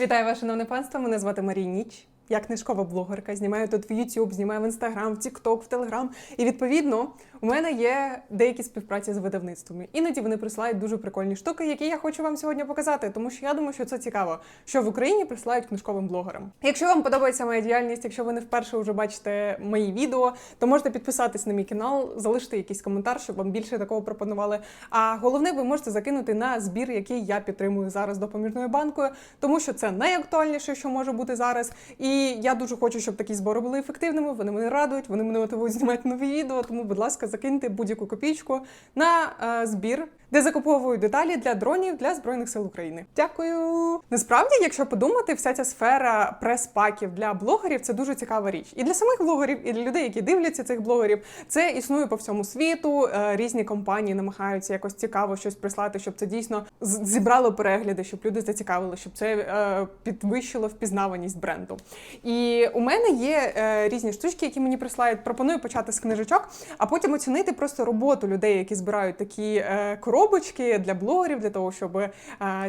Вітаю вас, шановне панство. Мене звати Марія Ніч. Я книжкова блогерка, знімаю тут в YouTube, знімаю в Instagram, в TikTok, в Telegram. І відповідно у мене є деякі співпраці з видавництвами. Іноді вони присилають дуже прикольні штуки, які я хочу вам сьогодні показати, тому що я думаю, що це цікаво, що в Україні присилають книжковим блогерам. Якщо вам подобається моя діяльність, якщо ви не вперше вже бачите мої відео, то можете підписатись на мій канал, залишити якийсь коментар, щоб вам більше такого пропонували. А головне, ви можете закинути на збір, який я підтримую зараз допоміжною банкою, тому що це найактуальніше, що може бути зараз. І я дуже хочу, щоб такі збори були ефективними. Вони мене радують, вони мене мотивують знімати нові відео. Тому, будь ласка, закиньте будь-яку копійку на е, збір, де закуповую деталі для дронів для збройних сил України. Дякую. Насправді, якщо подумати, вся ця сфера прес-паків для блогерів це дуже цікава річ. І для самих блогерів, і для людей, які дивляться цих блогерів, це існує по всьому світу. Е, Різні компанії намагаються якось цікаво щось прислати, щоб це дійсно зібрало перегляди, щоб люди зацікавили, щоб це е, підвищило впізнаваність бренду. І у мене є е, різні штучки, які мені присилають. Пропоную почати з книжечок, а потім оцінити просто роботу людей, які збирають такі е, коробочки для блогерів, для того, щоб е,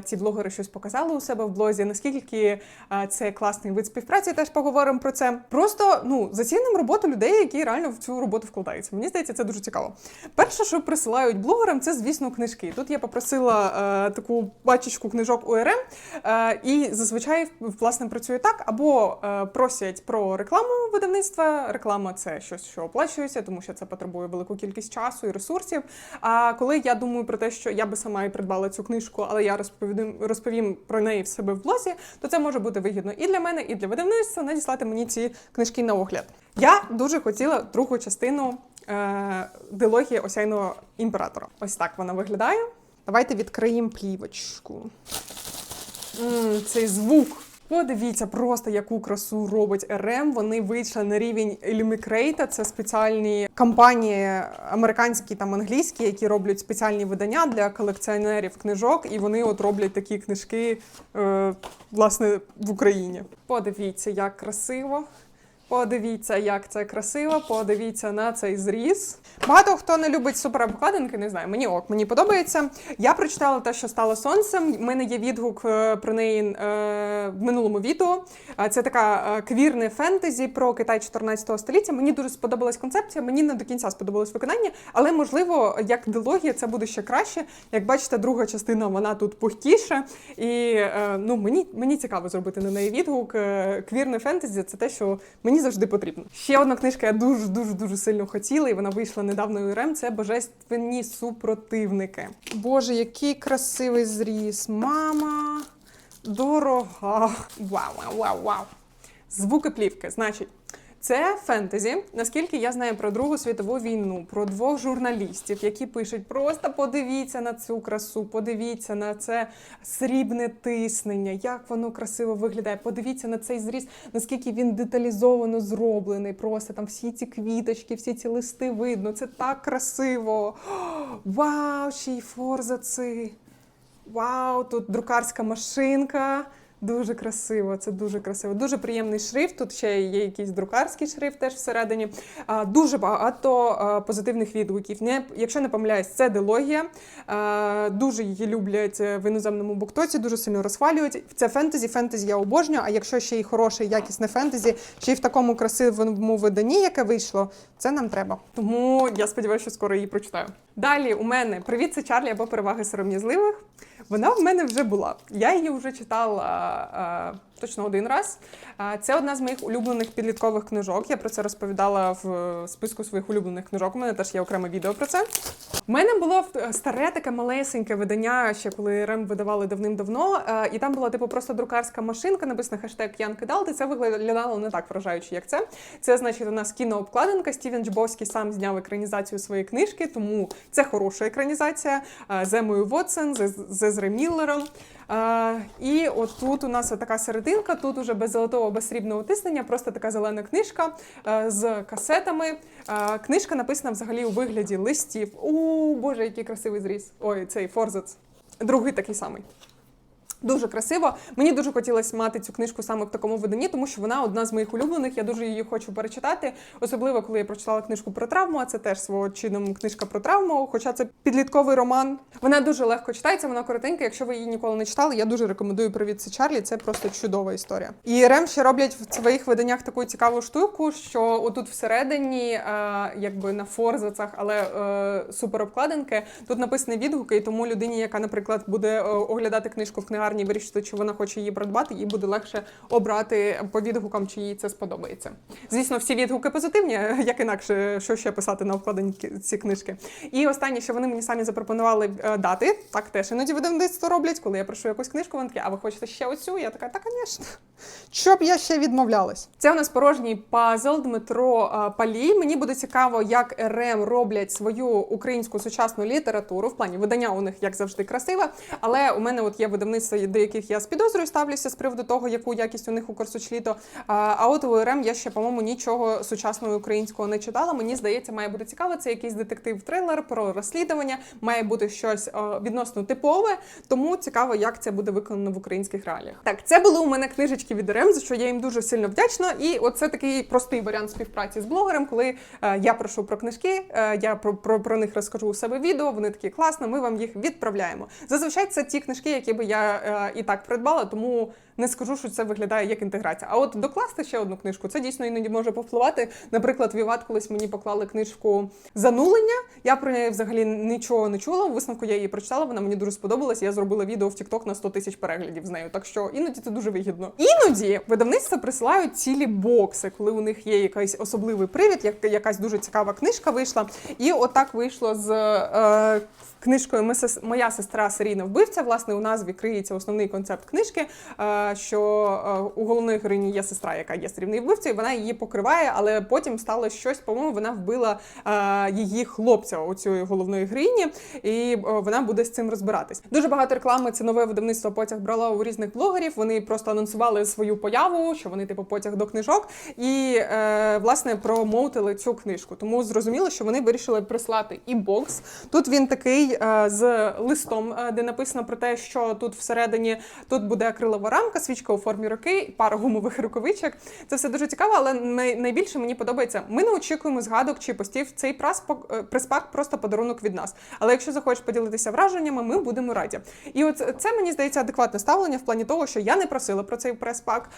ці блогери щось показали у себе в блозі. Наскільки е, це класний вид співпраці, теж поговоримо про це. Просто ну зацінимо роботу людей, які реально в цю роботу вкладаються. Мені здається, це дуже цікаво. Перше, що присилають блогерам, це звісно книжки. Тут я попросила е, таку пачечку книжок УРМ, е, і зазвичай власне працює так: або просять про рекламу видавництва. Реклама це щось, що оплачується, тому що це потребує велику кількість часу і ресурсів. А коли я думаю про те, що я би сама і придбала цю книжку, але я розповім, розповім про неї в себе в блозі, то це може бути вигідно і для мене, і для видавництва надіслати мені ці книжки на огляд. Я дуже хотіла другу частину е, дилогії осяйного імператора. Ось так вона виглядає. Давайте відкриємо плівочку. М, цей звук. Подивіться просто, яку красу робить РМ. Вони вийшли на рівень Illumicrate. Це спеціальні компанії американські там англійські, які роблять спеціальні видання для колекціонерів книжок, і вони от роблять такі книжки е, власне в Україні. Подивіться, як красиво. Подивіться, як це красиво, подивіться на цей зріз. Багато хто не любить суперобкладинки, не знаю, мені ок, мені подобається. Я прочитала те, що стало сонцем. У мене є відгук е, про неї е, в минулому відео. Це така е, квірне фентезі про Китай 14 століття. Мені дуже сподобалась концепція, мені не до кінця сподобалось виконання, але можливо, як дилогія, це буде ще краще. Як бачите, друга частина вона тут пухкіша. І ну, мені, мені цікаво зробити на неї відгук. Квірне фентезі це те, що мені завжди потрібно. Ще одна книжка я дуже дуже дуже сильно хотіла, і вона вийшла недавно у РМ. Це божественні супротивники. Боже, який красивий зріз! Мама дорога! Вау, вау, вау, вау! Звуки плівки. Значить, це фентезі. Наскільки я знаю про Другу світову війну, про двох журналістів, які пишуть: просто подивіться на цю красу, подивіться на це срібне тиснення, як воно красиво виглядає. Подивіться на цей зріз, наскільки він деталізовано зроблений. Просто там всі ці квіточки, всі ці листи видно. Це так красиво. Вау, ще й форзаци. Вау, тут друкарська машинка. Дуже красиво, це дуже красиво. Дуже приємний шрифт. Тут ще є якийсь друкарський шрифт теж всередині. Дуже багато позитивних відгуків. Не, якщо не помиляюсь, це дилогія. Дуже її люблять в іноземному буктоці, дуже сильно розхвалюють. Це фентезі, фентезі я обожнюю. А якщо ще й хороше, якісне фентезі, ще й в такому красивому виданні, яке вийшло, це нам треба. Тому я сподіваюся, що скоро її прочитаю. Далі у мене Привіт, це Чарлі або переваги сором'язливих. Вона в мене вже була. Я її вже читала е, точно один раз. Це одна з моїх улюблених підліткових книжок. Я про це розповідала в е, списку своїх улюблених книжок. У мене теж є окреме відео про це. У мене було е, старе таке малесеньке видання, ще коли РЕМ видавали давним-давно. е, І там була типу просто друкарська машинка, написано хештег Ян Кидалт, і це виглядало не так вражаюче, як це. Це значить у нас кінообкладинка. Стівен Джбовський сам зняв екранізацію своєї книжки, тому це хороша екранізація е, з Емою Вотсон, з, Езри. І от тут у нас така серединка, тут уже без золотого, без срібного тиснення, просто така зелена книжка е, з касетами. Е, Книжка написана взагалі у вигляді листів. У Боже, який красивий зріз. Ой, цей форзац. Другий такий самий. Дуже красиво. Мені дуже хотілося мати цю книжку саме в такому виданні, тому що вона одна з моїх улюблених. Я дуже її хочу перечитати. Особливо, коли я прочитала книжку про травму. А це теж свого чином книжка про травму. Хоча це підлітковий роман. Вона дуже легко читається, вона коротенька. Якщо ви її ніколи не читали, я дуже рекомендую Привіт, це Чарлі. Це просто чудова історія. І Рем ще роблять в своїх виданнях таку цікаву штуку, що отут всередині, е, якби на форзацах, але е, супер обкладинки, тут написані відгуки, і тому людині, яка, наприклад, буде е, оглядати книжку в книгарні, і вирішити, чи вона хоче її придбати, їй буде легше обрати по відгукам, чи їй це сподобається. Звісно, всі відгуки позитивні, як інакше, що ще писати на обкладинні ці книжки. І останнє, що вони мені самі запропонували е, дати, так теж іноді видавництво роблять, коли я прошу якусь книжку, вони такі, а ви хочете ще оцю? Я така, та, звісно. Щоб я ще відмовлялась. Це у нас порожній пазл Дмитро е, Палій. Мені буде цікаво, як РМ роблять свою українську сучасну літературу. В плані видання у них як завжди красиве. Але у мене от є видавництва, до яких я з підозрою ставлюся з приводу того, яку якість у них у Корсучліто. А, а от у РМ я ще, по-моєму, нічого сучасного українського не читала. Мені здається, має бути цікаво. Це якийсь детектив-трилер про розслідування, має бути щось відносно типове. Тому цікаво, як це буде виконано в українських реаліях. Так, це були у мене книжечки від РМ, за що я їм дуже сильно вдячна. І оце такий простий варіант співпраці з блогером, коли е, я прошу про книжки, е, я про, про, про них розкажу у себе відео. Вони такі класно, ми вам їх відправляємо. Зазвичай це ті книжки, які би я е, і так придбала, тому не скажу, що це виглядає як інтеграція. А от докласти ще одну книжку, це дійсно іноді може повпливати. Наприклад, Віват колись мені поклали книжку Занулення. Я про неї взагалі нічого не чула. У висновку я її прочитала. Вона мені дуже сподобалась. Я зробила відео в TikTok на 100 тисяч переглядів з нею. Так що іноді це дуже вигідно. Іноді видавництва присилають цілі бокси, коли у них є якийсь особливий привід, як якась дуже цікава книжка вийшла. І отак вийшло з. Е, Книжкою «Ми моя сестра серійна вбивця. Власне, у назві криється основний концепт книжки, е, що е, у головної героїні є сестра, яка є серійною вбивцею. Вона її покриває, але потім стало щось. По-моєму, вона вбила е, її хлопця у цієї головної героїні, і е, вона буде з цим розбиратись. Дуже багато реклами. Це нове видавництво потяг брала у різних блогерів. Вони просто анонсували свою появу, що вони типу потяг до книжок, і власне промоутили цю книжку. Тому зрозуміло, що вони вирішили прислати і бокс. Тут він такий з листом, де написано про те, що тут всередині тут буде акрилова рамка, свічка у формі руки, пара гумових рукавичок. Це все дуже цікаво, але найбільше мені подобається. Ми не очікуємо згадок чи постів. Цей праспак, е, приспак просто подарунок від нас. Але якщо захочеш поділитися враженнями, ми будемо раді. І от це мені здається адекватне ставлення в плані того, що я не просила про цей прес-пак.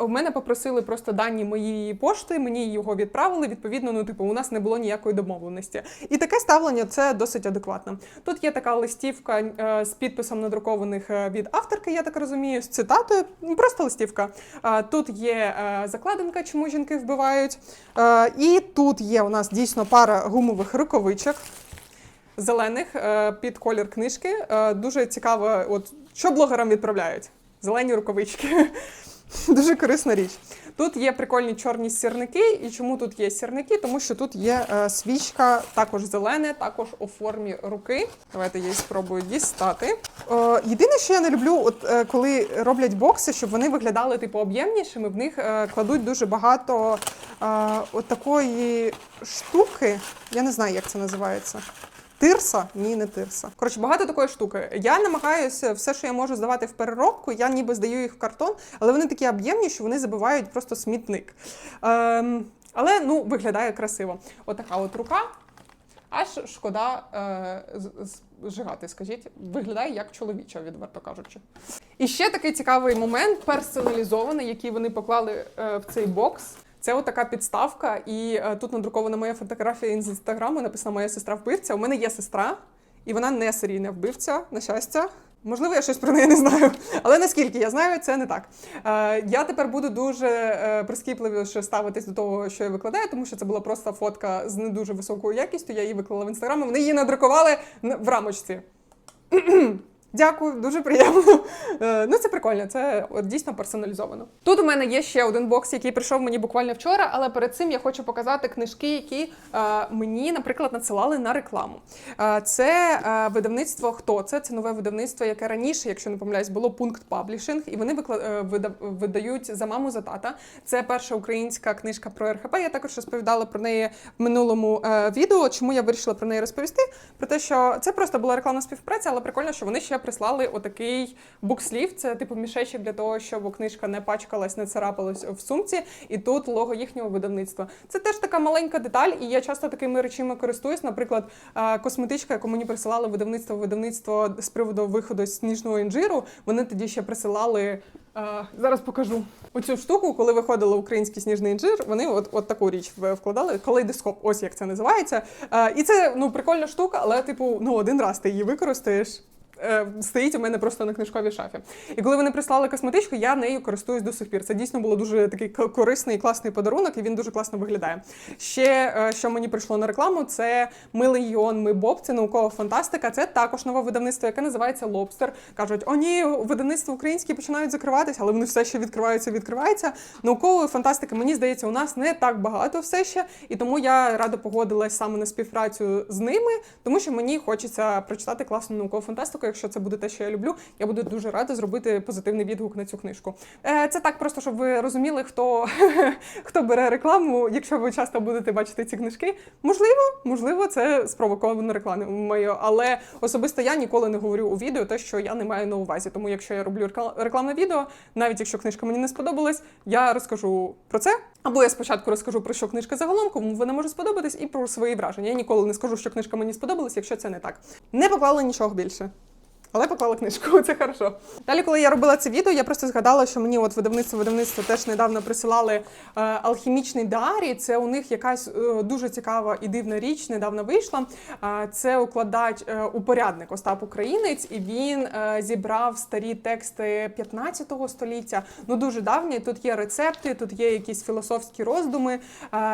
У мене попросили просто дані моєї пошти, мені його відправили. Відповідно, ну типу, у нас не було ніякої домовленості. І таке ставлення це досить адекватно. Тут є така листівка е, з підписом надрукованих е, від авторки, я так розумію, з цитатою. Ну, Просто листівка. Тут є е, закладинка, чому жінки вбивають. Е, І тут є у нас дійсно пара гумових рукавичок зелених е, під колір книжки. Дуже цікаво, от що блогерам відправляють? Зелені рукавички. Дуже корисна річ. Тут є прикольні чорні сірники. І чому тут є сірники? Тому що тут є е, свічка, також зелене, також у формі руки. Давайте я її спробую дістати. Е, єдине, що я не люблю, от е, коли роблять бокси, щоб вони виглядали типу об'ємнішими, в них е, кладуть дуже багато е, от такої штуки. Я не знаю, як це називається. Тирса? Ні, не тирса. Коротше, багато такої штуки. Я намагаюся все, що я можу здавати в переробку, я ніби здаю їх в картон, але вони такі об'ємні, що вони забивають просто смітник. Ем, але ну, виглядає красиво. Отака от рука. Аж шкода е, зжигати, скажіть, виглядає як чоловіча, відверто кажучи. І ще такий цікавий момент персоналізований, який вони поклали е, в цей бокс. Це отака підставка, і е, тут надрукована моя фотографія з інстаграму. Написана моя сестра вбивця. У мене є сестра, і вона не серійна вбивця, на щастя. Можливо, я щось про неї не знаю, але наскільки я знаю, це не так. Е, я тепер буду дуже е, прискіпливіше ставитись до того, що я викладаю, тому що це була просто фотка з не дуже високою якістю. Я її виклала в інстаграм. Вони її надрукували в рамочці. Дякую, дуже приємно. Е, Ну, це прикольно, це дійсно персоналізовано. Тут у мене є ще один бокс, який прийшов мені буквально вчора, але перед цим я хочу показати книжки, які е, мені, наприклад, надсилали на рекламу. Е, це видавництво Хто це? Це нове видавництво, яке раніше, якщо не помиляюсь, було пункт паблішинг, і вони видають за маму за тата. Це перша українська книжка про РХП. Я також розповідала про неї в минулому відео. Чому я вирішила про неї розповісти? Про те, що це просто була рекламна співпраця, але прикольно, що вони ще прислали отакий букслів. Це типу мішечок для того, щоб книжка не пачкалась, не царапалась в сумці. І тут лого їхнього видавництва. Це теж така маленька деталь, і я часто такими речами користуюсь. Наприклад, е, косметичка, яку мені присилали видавництво видавництво з приводу виходу сніжного інжиру. Вони тоді ще присилали. е, Зараз покажу оцю штуку, коли виходило український сніжний інжир. Вони от, от таку річ вкладали. Калейдоскоп, ось як це називається. Е, І це ну прикольна штука, але типу, ну один раз ти її використаєш. Е, Стоїть у мене просто на книжковій шафі. І коли вони прислали косметичку, я нею користуюсь до сих пір. Це дійсно було дуже такий корисний і класний подарунок, і він дуже класно виглядає. Ще е, що мені прийшло на рекламу, це Милий Йон Ми Боб, це наукова фантастика. Це також нове видавництво, яке називається Лобстер. Кажуть, о ні, видавництва українські починають закриватися, але вони все ще відкриваються, відкриваються. Наукової фантастики, мені здається, у нас не так багато все ще, і тому я радо погодилась саме на співпрацю з ними, тому що мені хочеться прочитати класну наукову фантастику. Якщо це буде те, що я люблю, я буду дуже рада зробити позитивний відгук на цю книжку. Е, Це так просто, щоб ви розуміли, хто, хто бере рекламу. Якщо ви часто будете бачити ці книжки, можливо, можливо, це спровоковано рекламою, але особисто я ніколи не говорю у відео те, що я не маю на увазі. Тому якщо я роблю рекламне відео, навіть якщо книжка мені не сподобалась, я розкажу про це. Або я спочатку розкажу про що книжка загалом, кому вона може сподобатись, і про свої враження. Я ніколи не скажу, що книжка мені сподобалась, якщо це не так. Не поклала нічого більше. Але поклала книжку, це хорошо. Далі, коли я робила це відео, я просто згадала, що мені от видавництво видавництво теж недавно присилали е, алхімічний діарій. Це у них якась е, дуже цікава і дивна річ, недавно вийшла. Це укладач е, упорядник Остап Українець, і він зібрав старі тексти 15 століття. Ну дуже давні. Тут є рецепти, тут є якісь філософські роздуми,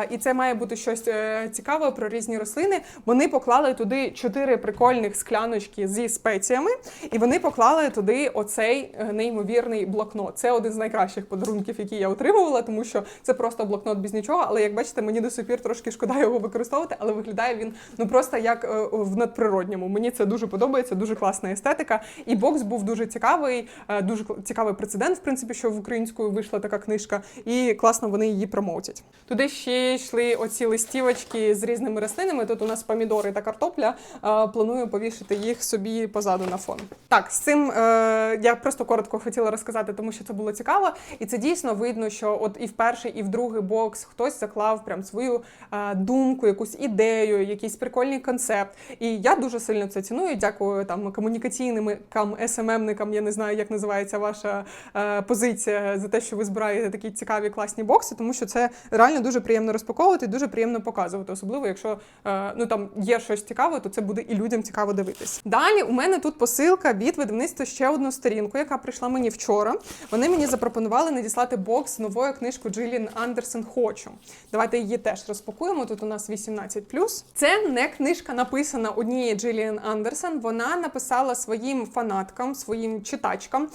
і це має бути щось цікаве про різні рослини. Вони поклали туди чотири прикольних скляночки зі спеціями, і вони поклали туди оцей е, неймовірний блокнот. Це один з найкращих подарунків, які я отримувала, тому що це просто блокнот без нічого. Але як бачите, мені до сих трошки шкода його використовувати, але виглядає він ну просто як е, в надприродньому. Мені це дуже подобається, дуже класна естетика. І бокс був дуже цікавий, е, дуже цікавий прецедент, в принципі, що в українською вийшла така книжка, і класно вони її промоутять. Туди ще йшли оці листівочки з різними рослинами. Тут у нас помідори та картопля. Планую повішати їх собі позаду на фон. Так, з цим е, я просто коротко хотіла розказати, тому що це було цікаво, і це дійсно видно, що от і в перший, і в другий бокс хтось заклав прям свою е, думку, якусь ідею, якийсь прикольний концепт. І я дуже сильно це ціную. Дякую там комунікаційникам, СММникам. Я не знаю, як називається ваша е, позиція за те, що ви збираєте такі цікаві класні бокси, тому що це реально дуже приємно розпаковувати, дуже приємно показувати, особливо якщо е, ну там є щось цікаве, то це буде і людям цікаво дивитись. Далі у мене тут посилка від видавництва ще одну сторінку, яка прийшла мені вчора. Вони мені запропонували надіслати бокс новою книжкою Джилін Андерсен Хочу. Давайте її теж розпакуємо. Тут у нас 18+. Це не книжка написана однією Джиліан Андерсен. Вона написала своїм фанаткам, своїм читачкам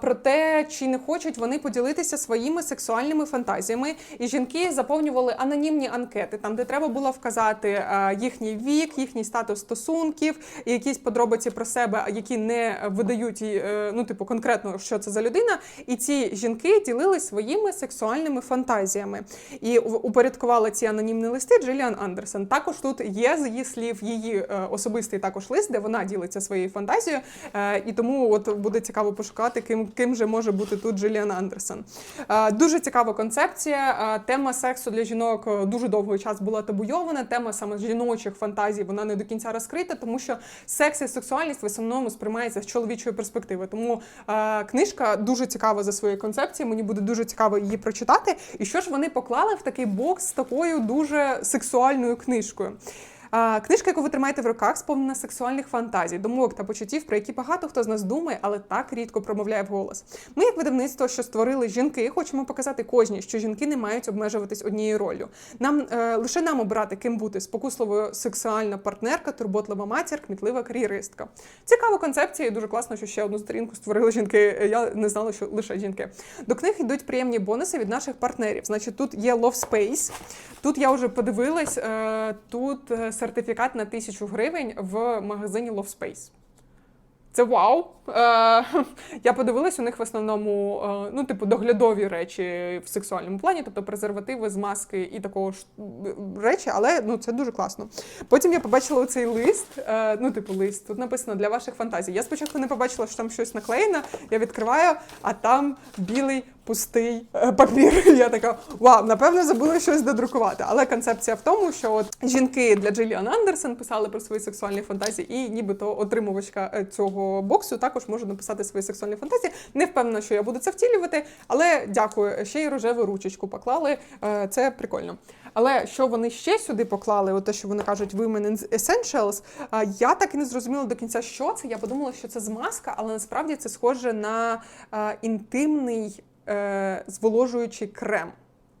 про те, чи не хочуть вони поділитися своїми сексуальними фантазіями. І жінки заповнювали анонімні анкети, там де треба було вказати їхній вік, їхній статус стосунків, якісь подробиці про себе, які не видають е, ну типу конкретно, що це за людина. І ці жінки ділились своїми сексуальними фантазіями. І упорядкувала ці анонімні листи Джиліан Андерсен. Також тут є з її слів її е, особистий також лист, де вона ділиться своєю фантазією. Е, і тому от буде цікаво пошукати, ким, ким же може бути тут Джиліан Андерсен. Е, дуже цікава концепція. Тема сексу для жінок дуже довгий час була табуйована. Тема саме жіночих фантазій вона не до кінця розкрита, тому що секс і сексуальність в основному сприймається з чоловічої перспективи. Тому е, книжка дуже цікава за своєю концепцією. Мені буде дуже цікаво її прочитати. І що ж вони поклали в такий бокс з такою дуже сексуальною книжкою. Книжка, яку ви тримаєте в руках, сповнена сексуальних фантазій, думок та почуттів, про які багато хто з нас думає, але так рідко промовляє вголос. Ми, як видавництво, що створили жінки, хочемо показати кожній, що жінки не мають обмежуватись однією ролью. Нам е, лише нам обирати, ким бути спокусливою сексуальна партнерка, турботлива матір, кмітлива кар'єристка. Цікава концепція, і дуже класно, що ще одну сторінку створили жінки. Я не знала, що лише жінки. До книг йдуть приємні бонуси від наших партнерів. Значить, тут є Love Space. Тут я вже подивилась. е, Тут е, сертифікат на тисячу гривень в магазині Love Space. Це вау. Е, я подивилась, у них в основному е, ну, типу, доглядові речі в сексуальному плані, тобто презервативи, змазки і такого ж е, речі, але ну, це дуже класно. Потім я побачила цей лист. Е, ну, типу, лист. Тут написано для ваших фантазій. Я спочатку не побачила, що там щось наклеєно. Я відкриваю, а там білий пустий е, папір. Я така, вау, напевно, забули щось додрукувати. Але концепція в тому, що от жінки для Джиліан Андерсен писали про свої сексуальні фантазії, і нібито отримувачка е, цього боксу також може написати свої сексуальні фантазії. Не впевнена, що я буду це втілювати, але дякую. Ще й рожеву ручечку поклали. Е, Це прикольно. Але що вони ще сюди поклали, от те, що вони кажуть Women Essentials, я так і не зрозуміла до кінця, що це. Я подумала, що це змазка, але насправді це схоже на інтимний е, зволожуючий крем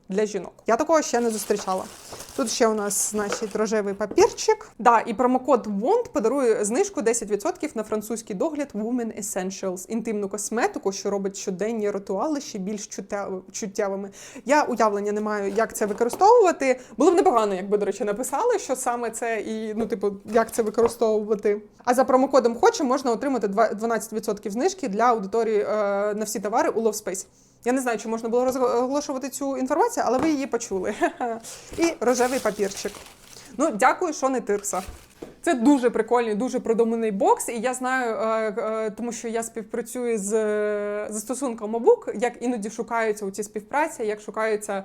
для жінок. Я такого ще не зустрічала. Тут ще у нас, значить, рожевий папірчик. Да, і промокод WOND подарує знижку 10% на французький догляд Women Essentials, інтимну косметику, що робить щоденні ритуали ще більш чуттєвими. Я уявлення не маю, як це використовувати. Було б непогано, якби, до речі, написали, що саме це, і ну, типу, як це використовувати. А за промокодом хоче можна отримати два- 12% знижки для аудиторії е, на всі товари у Lovespace. Я не знаю, чи можна було розголошувати цю інформацію, але ви її почули. І рожевий папірчик. Ну, дякую, що не тирса. Це дуже прикольний, дуже продуманий бокс, і я знаю, е, е, тому що я співпрацюю з е, застосунком Мобук, як іноді шукаються у ці співпраці, як шукаються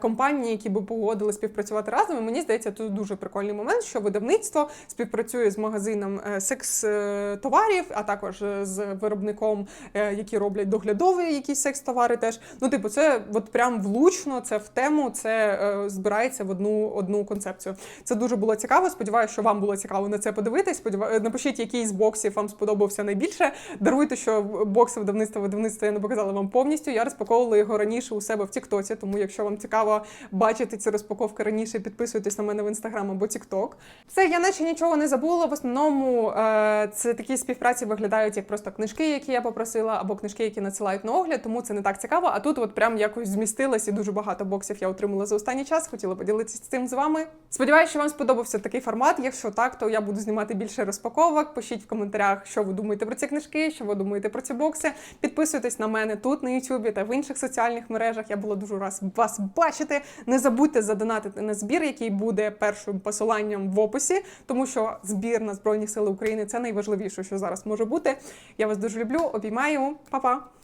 компанії, які би погодили співпрацювати разом. І мені здається, тут дуже прикольний момент, що видавництво співпрацює з магазином секс-товарів, а також з виробником, які роблять доглядові якісь секс-товари. Теж ну, типу, це от прям влучно, це в тему, це збирається в одну одну концепцію. Це дуже було цікаво. Сподіваюся, що вам було цікаво на це подивитись. Сподіваю, напишіть, який з боксів вам сподобався найбільше. Даруйте, що бокси видавництва видавництва я не показала вам повністю. Я розпаковувала його раніше у себе в Тіктоці. Тому, якщо вам цікаво бачити ці розпаковки раніше, підписуйтесь на мене в інстаграм або Тікток. Все, я наче нічого не забула. В основному е, це такі співпраці виглядають як просто книжки, які я попросила, або книжки, які надсилають на огляд, тому це не так цікаво. А тут от прям якось змістилась і дуже багато боксів я отримала за останній час. Хотіла поділитися цим з вами. Сподіваюся, що вам сподобався такий формат. Якщо так, то я буду знімати більше розпаковок. Пишіть в коментарях, що ви думаєте про ці книжки, що ви думаєте про ці бокси. Підписуйтесь на мене тут на Ютубі та в інших соціальних мережах. Я була дуже раз вас бачити. Не забудьте задонатити на збір, який буде першим посиланням в описі, тому що збір на Збройні Сили України це найважливіше, що зараз може бути. Я вас дуже люблю. Обіймаю, Па-па!